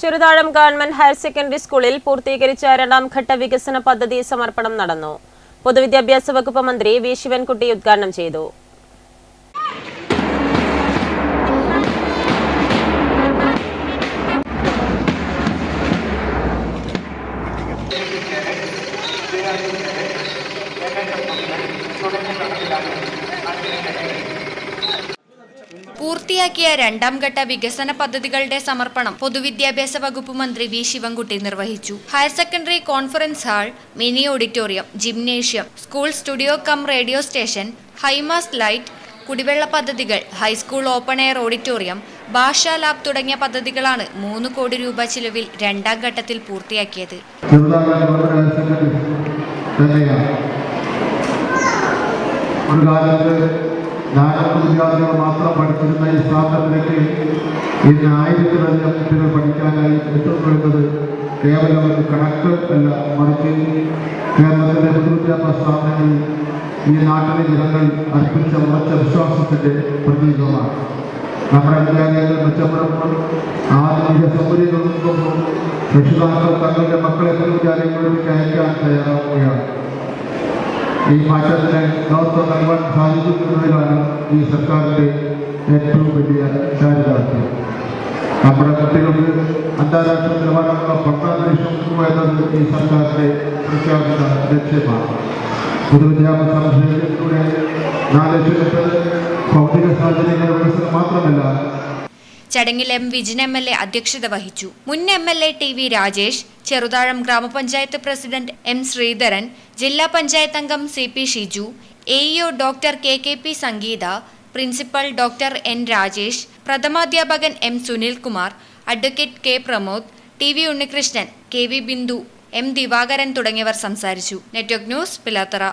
Cheruthazham government higher secondary സ്കൂളിൽ പൂർത്തീകരിച്ച രണ്ടാം ഘട്ട വികസന പദ്ധതി സമർപ്പണം നടന്നു. പൊതുവിദ്യാഭ്യാസ വകുപ്പ് മന്ത്രി വി. ശിവൻകുട്ടി ഉദ്ഘാടനം ചെയ്തു. പൂർത്തിയാക്കിയ രണ്ടാം ഘട്ട വികസന പദ്ധതികളുടെ സമർപ്പണം പൊതുവിദ്യാഭ്യാസ വകുപ്പ് മന്ത്രി വി ശിവൻകുട്ടി നിർവഹിച്ചു. Higher secondary conference hall mini auditorium gymnasium school studio cum radio station high mast light കുടിവെള്ള പദ്ധതികൾ high school open air auditorium ഭാഷാ ലാബ് തുടങ്ങിയ പദ്ധതികളാണ് മൂന്ന് കോടി രൂപ ചിലവിൽ രണ്ടാം ഘട്ടത്തിൽ പൂർത്തിയാക്കിയത്. ഒരു കാലത്ത് നാനൂറ് വിദ്യാർത്ഥികൾ മാത്രം പഠിച്ചിരുന്ന ഈ സ്ഥാപനത്തിലേക്ക് ഇന്ന് ആയിരത്തിലധികം കുട്ടികൾ പഠിക്കാനായി എത്തുന്നത് കേവലം ഒരു കണക്ക് അല്ല മറിച്ച് കേരളത്തിലെ പൊതുവിദ്യാഭ്യാസ സ്ഥാപനങ്ങളിൽ ഈ നാട്ടിലെ ജനങ്ങൾ അർപ്പിച്ച ഉറച്ച വിശ്വാസത്തിന്റെ പ്രതീകമാണ്. നമ്മുടെ വിദ്യാലയങ്ങൾ മെച്ചപ്പെടുമ്പോൾ ആധുനിക സൗകര്യങ്ങൾ രക്ഷിതാക്കൾ തങ്ങളുടെ മക്കളെ വിദ്യാലയങ്ങളിലേക്ക് അയക്കാൻ തയ്യാറാവുകയാണ്. ഈ മാറ്റത്തിന് നേതൃത്വം നൽകാൻ സാധിക്കുന്നതിലാണ് ഈ സർക്കാരിന്റെ ഏറ്റവും വലിയ ചാരിതാർത്ഥ്യം. നമ്മുടെ കുട്ടികൾക്ക് അന്താരാഷ്ട്ര നിലവാരമുള്ള പട്ടാന്തരീക്ഷം എന്നത് ഈ സർക്കാരിന്റെ പ്രഖ്യാപിത ലക്ഷ്യമാണ്. പൊതുവിദ്യാഭ്യാസ വിഷയത്തിലൂടെ നാല് ലക്ഷത്തിൽ ഭൗതിക സാഹചര്യങ്ങളുടെ വികസനം മാത്രമല്ല ചടങ്ങിൽ M Vijin M L A അധ്യക്ഷത വഹിച്ചു. മുൻ M L A T V Rajesh Cheruthazham ഗ്രാമപഞ്ചായത്ത് പ്രസിഡന്റ് എം ശ്രീധരൻ ജില്ലാ പഞ്ചായത്ത് അംഗം C P Shiju A EO doctor K K P Sangeetha principal doctor N Rajesh പ്രഥമാധ്യാപകൻ M Sunilkumar advocate K Pramod T V Unnikrishnan K V Bindu M Divakaran തുടങ്ങിയവർ സംസാരിച്ചു. Network news Pilathara.